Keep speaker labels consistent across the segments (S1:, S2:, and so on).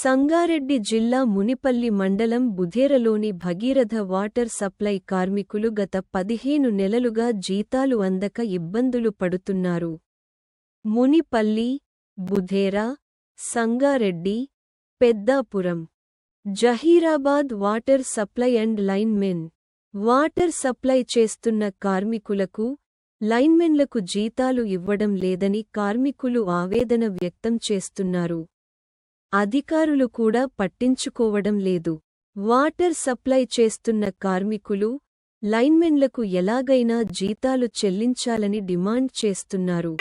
S1: సంగారెడ్డి జిల్లా మునిపల్లి మండలం బుధేరలోని Bhagiratha water supply కార్మికులు గత పదిహేను నెలలుగా జీతాలు అందక ఇబ్బందులు పడుతున్నారు. Munipalli Budhera Sangareddy Peddapuram Zaheerabad water supply and linemen water supply చేస్తున్న కార్మికులకు లైన్మెన్లకు జీతాలు ఇవ్వడం లేదని కార్మికులు ఆవేదన వ్యక్తం చేస్తున్నారు. అధికారులు కూడా పట్టించుకోవడం లేదు. వాటర్ సప్లై చేస్తున్న కార్మికులు లైన్మెన్లకు ఎలాగైనా జీతాలు చెల్లించాలని డిమాండ్ చేస్తున్నారు.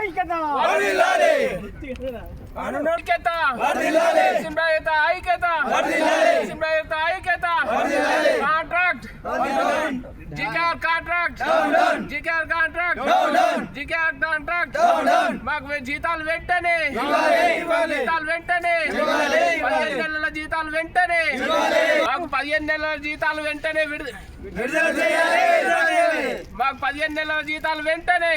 S2: ఐక్యత ఐక్యత ఐక్యత సింబాయత ఐక్యత కాంట్రాక్ట్ జికార్ కాంట్రాక్ట్ జికార్ కాంట్రాక్ట్ కాంట్రాక్ట్ మాకు జీతాలు వెంటనే. జీతాలు వెంటనే. పదిహేను నెలల జీతాలు వెంటనే. మాకు పదిహేను నెలల జీతాలు వెంటనే విడుదల మాకు పదిహేను నెలల జీతాలు వెంటనే.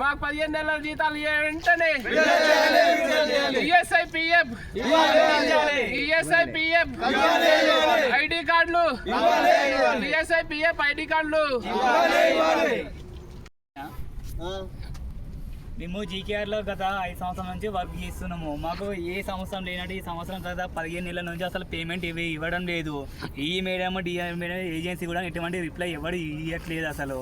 S2: మాకు పదిహేను నెలల జీతాలు వెంటనే. ESI PF. ESI PF. ID కార్డులు. ఈఎస్ఐ పిఎఫ్ ఐడి కార్డులు.
S3: మేము జీకేఆర్లో గత ఐదు సంవత్సరం నుంచి వర్క్ చేస్తున్నాము. మాకు ఏ సంవత్సరం లేనట్టు ఈ సంవత్సరం గత పదిహేను నెలల నుంచి అసలు పేమెంట్ ఇవి ఇవ్వడం లేదు. ఈ మేడం డిఆర్ మేడం ఏజెన్సీ కూడా ఎటువంటి రిప్లై ఎవరు ఇవ్వట్లేదు అసలు.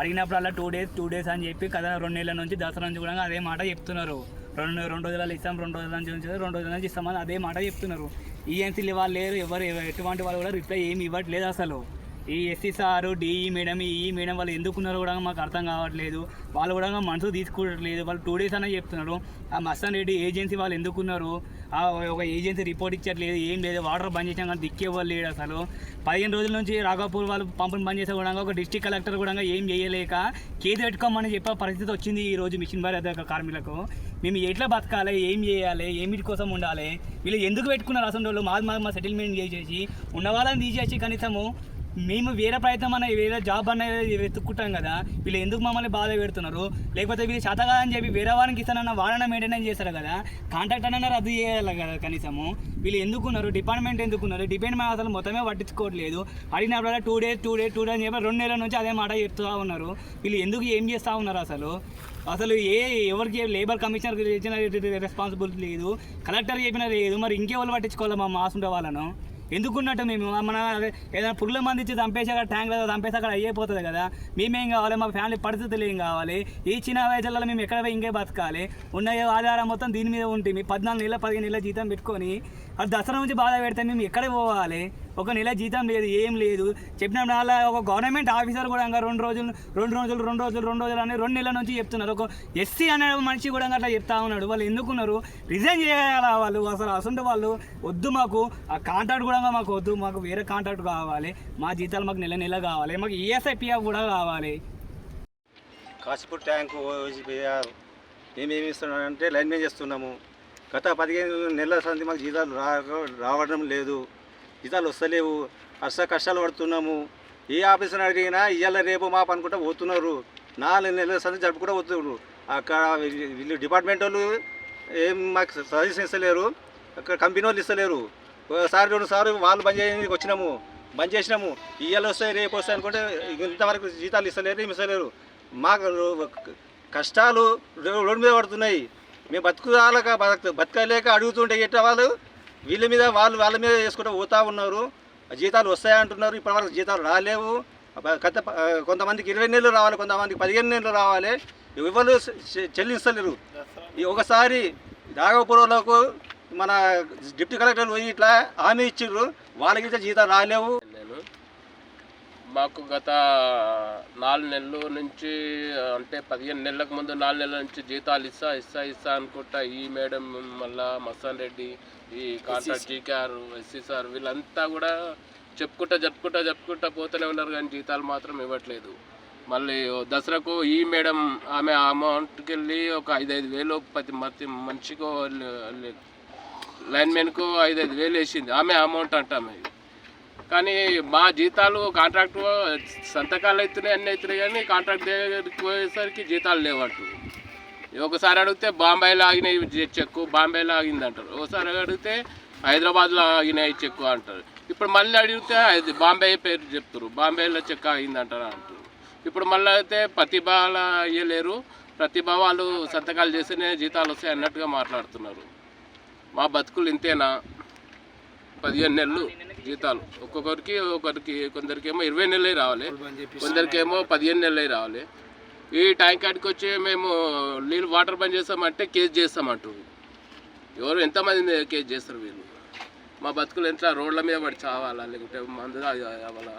S3: అడిగినప్పుడు అలా టూ డేస్ టూ డేస్ అని చెప్పి కదా రెండు నెలల నుంచి దసరా నుంచి కూడా అదే మాట చెప్తున్నారు. రెండు రెండు రోజులలో ఇస్తాం రెండు రోజుల నుంచి రెండు రోజుల నుంచి ఇస్తామని అదే మాట చెప్తున్నారు. ఈఎన్సీలు వాళ్ళు లేరు ఎవరు ఎటువంటి వాళ్ళు కూడా రిప్లై ఏమి ఇవ్వట్లేదు అసలు. ఈ ఎస్సీ సారు డిఈ మేడం ఈ మేడం వాళ్ళు ఎందుకున్నారో కూడా మాకు అర్థం కావట్లేదు. వాళ్ళు కూడా మనసు తీసుకోవట్లేదు. వాళ్ళు టూ డేస్ అనే చెప్తున్నారు. ఆ మస్తాన్ రెడ్డి ఏజెన్సీ వాళ్ళు ఎందుకున్నారు ఆ ఒక ఏజెన్సీ రిపోర్ట్ ఇచ్చట్లేదు ఏం లేదు. వాటర్ బంద్ చేసాం కానీ దిక్కేవాళ్ళు లేడు అసలు. పదిహేను రోజుల నుంచి రాఘాపూర్ వాళ్ళు పంపుని బంద్ చేసే కూడా ఒక డిస్టిక్ కలెక్టర్ కూడా ఏం చేయలేక కేసు పెట్టుకోమని చెప్పే పరిస్థితి వచ్చింది ఈ రోజు మిషన్ భారత కార్మికులకు. మేము ఎట్లా బతకాలి? ఏం చేయాలి? ఏమిటి కోసం ఉండాలి? వీళ్ళు ఎందుకు పెట్టుకున్నారు అసలు వాళ్ళు? మా మా సెటిల్మెంట్ చేసేసి ఉన్న వాళ్ళని తీసేసి కనీసము మేము వేరే ప్రయత్నం అన్న వేరే జాబ్ అనేది వెతుక్కుంటాం కదా వీళ్ళు ఎందుకు మమ్మల్ని బాధ పెడుతున్నారు? లేకపోతే వీళ్ళు శాతగా అని చెప్పి వేరే వారికి ఇస్తానన్న వాళ్ళని మెయింటైన్ చేస్తారు కదా కాంట్రాక్ట్ అన్న రద్దు చేయాలి కదా కనీసము. వీళ్ళు ఎందుకున్నారు? డిపార్ట్మెంట్ ఎందుకున్నారు? డిపార్ట్మెంట్ అసలు మొత్తమే పట్టించుకోవట్లేదు. అడిగినప్పుడు two days two days two days అని చెప్పి రెండు నెలల నుంచి అదే మాట చెప్తూ ఉన్నారు. వీళ్ళు ఎందుకు ఏం చేస్తూ ఉన్నారు అసలు? అసలు ఏ ఎవరికి లేబర్ కమిషనర్ చేసిన రెస్పాన్సిబిలిటీ లేదు. కలెక్టర్ చెప్పిన లేదు. మరి ఇంకెవరు పట్టించుకోవాలి మా మాసుండే వాళ్ళను? ఎందుకున్నట్టు మేము? మన ఏదైనా పురుగుల మంది ఇచ్చి చంపేసాక ట్యాంక్ లేదా చంపేసాక అక్కడ అయిపోతుంది కదా. మేమేం కావాలి? మా ఫ్యామిలీ పరిస్థితులు ఏం కావాలి? ఈ చిన్న వయసులలో మేము ఎక్కడ పోయి ఇంకే బతకాలి? ఉన్న ఆధారం మొత్తం దీని మీద ఉంటే మీ పద్నాలుగు నెలల పదిహేను నెలల జీతం పెట్టుకొని అది దసరా నుంచి బాధ పెడితే మేము ఎక్కడ పోవాలి ఒక నెల జీతం లేదు ఏం లేదు చెప్పినప్పుడు ఒక గవర్నమెంట్ ఆఫీసర్ కూడా ఇంకా రెండు రోజులు రెండు రోజులు రెండు రోజులు రెండు రోజులు అని రెండు నెలల నుంచి చెప్తున్నారు ఒక ఎస్సీ అనే మనిషి కూడా అట్లా చెప్తా ఉన్నాడు వాళ్ళు ఎందుకున్నారు రిజైన్ చేయాలా వాళ్ళు అసలు అసలు వాళ్ళు వద్దు మాకు ఆ కాంట్రాక్ట్ కూడా మాకు వద్దు మాకు వేరే కాంట్రాక్ట్ కావాలి మా జీతాలు మాకు నెల నెల కావాలి మాకు ఈఎస్ఐపిఎఫ్ కూడా కావాలి
S4: కాసిపూర్ ట్యాంకు ఓసిపోయారు మేమేమి ఇస్తున్నామంటే లైన్ మెయిన్ చేస్తున్నాము గత పదిహేను నెలల సంది మాకు జీతాలు రా రావడం లేదు. జీతాలు వస్తలేవు. అష్ట కష్టాలు పడుతున్నాము. ఏ ఆఫీసర్ అడిగినా ఇవాళ రేపు మాపు అనుకుంటా పోతున్నారు. నాలుగు నెలల సంది జరుపుకుంటూ పోతున్నారు. అక్కడ వీళ్ళు- డిపార్ట్మెంట్ వాళ్ళు ఏం మాకు సజెషన్ ఇస్తలేరు. అక్కడ కంపెనీ వాళ్ళు ఇస్తలేరు. ఒకసారి రెండు సార్లు వాళ్ళు బంద్ చేయడానికి వచ్చినాము. బంద్ చేసినాము. ఇవాళ వస్తాయి రేపు వస్తాయి అనుకుంటే ఇంతవరకు జీతాలు ఇస్తలేరు ఏమి ఇస్తలేరు. మాకు కష్టాలు రోడ్డు మీద పడుతున్నాయి. మేము బతుకుదాలక బతక బతకలేక అడుగుతుంటే ఎట్లా వాళ్ళు? వీళ్ళ మీద వాళ్ళు వాళ్ళ మీద వేసుకుంటూ పోతా ఉన్నారు. జీతాలు వస్తాయంటున్నారు ఇప్పటివరకు జీతాలు రాలేవు. గత కొంతమందికి ఇరవై నెలలు రావాలి కొంతమందికి పదిహేను నెలలు రావాలి. ఎవరు చె- ఈ ఒకసారి రాఘవపురంలోకి మన డిప్యూటీ కలెక్టర్ పోయి ఇట్లా హామీ ఇచ్చిర్రు వాళ్ళకి జీతాలు రాలేవు.
S5: మాకు గత నాలుగు నెలల నుంచి అంటే పదిహేను నెలలకు ముందు నాలుగు నెలల నుంచి జీతాలు ఇస్తా ఇస్తా ఇస్తా అనుకుంటా ఈ మేడం మళ్ళా మస్తాన్ రెడ్డి ఈ కాంట్రాక్ట్ జీకేఆర్ ఎస్సీ సార్ వీళ్ళంతా కూడా చెప్పుకుంటా చెప్పుకుంటా చెప్పుకుంటా పోతూనే ఉన్నారు కానీ జీతాలు మాత్రం ఇవ్వట్లేదు. మళ్ళీ దసరాకు ఈ మేడం ఆమె అమౌంట్కి వెళ్ళి ఒక ఐదైదు వేలు ప్రతి ప్రతి మనిషికో లైన్మెన్కు ఐదైదు వేలు వేసింది. ఆమె అమౌంట్ అంట ఆమె కానీ మా జీతాలు కాంట్రాక్ట్ సంతకాలు అవుతున్నాయి అన్నీ అవుతున్నాయి కానీ కాంట్రాక్ట్ దగ్గరికి పోయేసరికి జీతాలు లేవంటారు ఒకసారి అడిగితే బాంబేలో ఆగినాయి చెక్కు బాంబేలో ఆగింది అంటారు ఒకసారి అడిగితే హైదరాబాద్లో ఆగినాయి చెక్కు అంటారు. ఇప్పుడు మళ్ళీ అడిగితే బాంబే పేరు చెప్తారు బాంబేలో చెక్ ఆగింది అంటారు. అంటారు ఇప్పుడు మళ్ళీ అయితే ప్రతిభల అయ్యలేరు ప్రతిభ వాళ్ళు సంతకాలు చేస్తేనే జీతాలు వస్తాయి అన్నట్టుగా మాట్లాడుతున్నారు. మా బతుకులు ఇంతేనా? పదిహేను నెలలు. జీతాలు. ఒక్కొక్కరికి ఒకరికి కొందరికేమో ఇరవై నెలలే రావాలి. కొందరికేమో పదిహేను నెలలే రావాలి. ఈ ట్యాంక్ కాడికి వచ్చి మేము నీళ్ళు వాటర్ బంద్ చేస్తామంటే కేసు చేస్తామంటారు ఎవరు ఎంతమంది కేసు చేస్తారు వీళ్ళు? మా బతుకులు ఎంత రోడ్ల మీద పడి చావాలా? లేకుంటే మందు తాగాలా?